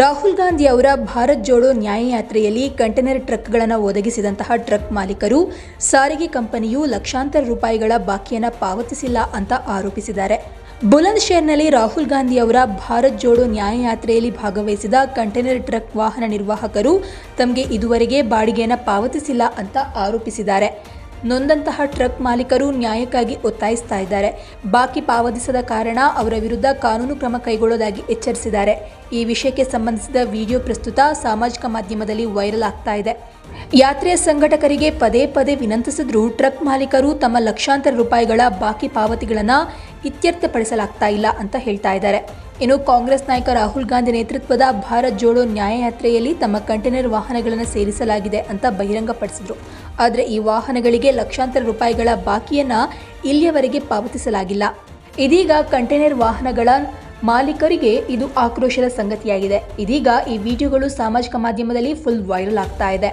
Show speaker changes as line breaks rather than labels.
ರಾಹುಲ್ ಗಾಂಧಿ ಅವರ ಭಾರತ್ ಜೋಡೋ ನ್ಯಾಯಯಾತ್ರೆಯಲ್ಲಿ ಕಂಟೈನರ್ ಟ್ರಕ್ಗಳನ್ನು ಒದಗಿಸಿದಂತಹ ಟ್ರಕ್ ಮಾಲೀಕರು ಸಾರಿಗೆ ಕಂಪನಿಯು ಲಕ್ಷಾಂತರ ರೂಪಾಯಿಗಳ ಬಾಕಿಯನ್ನು ಪಾವತಿಸಿಲ್ಲ ಅಂತ ಆರೋಪಿಸಿದ್ದಾರೆ. ಬುಲಂದ್ ಶೇರ್ನಲ್ಲಿ ರಾಹುಲ್ ಗಾಂಧಿ ಅವರ ಭಾರತ್ ಜೋಡೋ ನ್ಯಾಯಯಾತ್ರೆಯಲ್ಲಿ ಭಾಗವಹಿಸಿದ ಕಂಟೈನರ್ ಟ್ರಕ್ ವಾಹನ ನಿರ್ವಾಹಕರು ತಮಗೆ ಇದುವರೆಗೆ ಬಾಡಿಗೆಯನ್ನು ಪಾವತಿಸಿಲ್ಲ ಅಂತ ಆರೋಪಿಸಿದ್ದಾರೆ. ನೊಂದಂತಹ ಟ್ರಕ್ ಮಾಲೀಕರು ನ್ಯಾಯಕ್ಕಾಗಿ ಒತ್ತಾಯಿಸ್ತಾ ಇದ್ದಾರೆ. ಬಾಕಿ ಪಾವತಿಸದ ಕಾರಣ ಅವರ ವಿರುದ್ಧ ಕಾನೂನು ಕ್ರಮ ಕೈಗೊಳ್ಳೋದಾಗಿ ಎಚ್ಚರಿಸಿದ್ದಾರೆ. ಈ ವಿಷಯಕ್ಕೆ ಸಂಬಂಧಿಸಿದ ವಿಡಿಯೋ ಪ್ರಸ್ತುತ ಸಾಮಾಜಿಕ ಮಾಧ್ಯಮದಲ್ಲಿ ವೈರಲ್ ಆಗ್ತಾ ಇದೆ. ಯಾತ್ರೆಯ ಸಂಘಟಕರಿಗೆ ಪದೇ ಪದೇ ವಿನಂತಿಸಿದ್ರೂ ಟ್ರಕ್ ಮಾಲೀಕರು ತಮ್ಮ ಲಕ್ಷಾಂತರ ರೂಪಾಯಿಗಳ ಬಾಕಿ ಪಾವತಿಗಳನ್ನು ಇತ್ಯರ್ಥಪಡಿಸಲಾಗ್ತಾ ಇಲ್ಲ ಅಂತ ಹೇಳ್ತಾ ಇದ್ದಾರೆ. ಇನ್ನು ಕಾಂಗ್ರೆಸ್ ನಾಯಕ ರಾಹುಲ್ ಗಾಂಧಿ ನೇತೃತ್ವದ ಭಾರತ್ ಜೋಡೋ ನ್ಯಾಯಯಾತ್ರೆಯಲ್ಲಿ ತಮ್ಮ ಕಂಟೈನರ್ ವಾಹನಗಳನ್ನು ಸೇರಿಸಲಾಗಿದೆ ಅಂತ ಬಹಿರಂಗಪಡಿಸಿದರು. ಆದರೆ ಈ ವಾಹನಗಳಿಗೆ ಲಕ್ಷಾಂತರ ರೂಪಾಯಿಗಳ ಬಾಕಿಯನ್ನ ಇಲ್ಲಿಯವರೆಗೆ ಪಾವತಿಸಲಾಗಿಲ್ಲ. ಇದೀಗ ಕಂಟೈನರ್ ವಾಹನಗಳ ಮಾಲೀಕರಿಗೆ ಇದು ಆಕ್ರೋಶದ ಸಂಗತಿಯಾಗಿದೆ. ಇದೀಗ ಈ ವಿಡಿಯೋಗಳು ಸಾಮಾಜಿಕ ಮಾಧ್ಯಮದಲ್ಲಿ ಫುಲ್ ವೈರಲ್ ಆಗ್ತಾ ಇದೆ.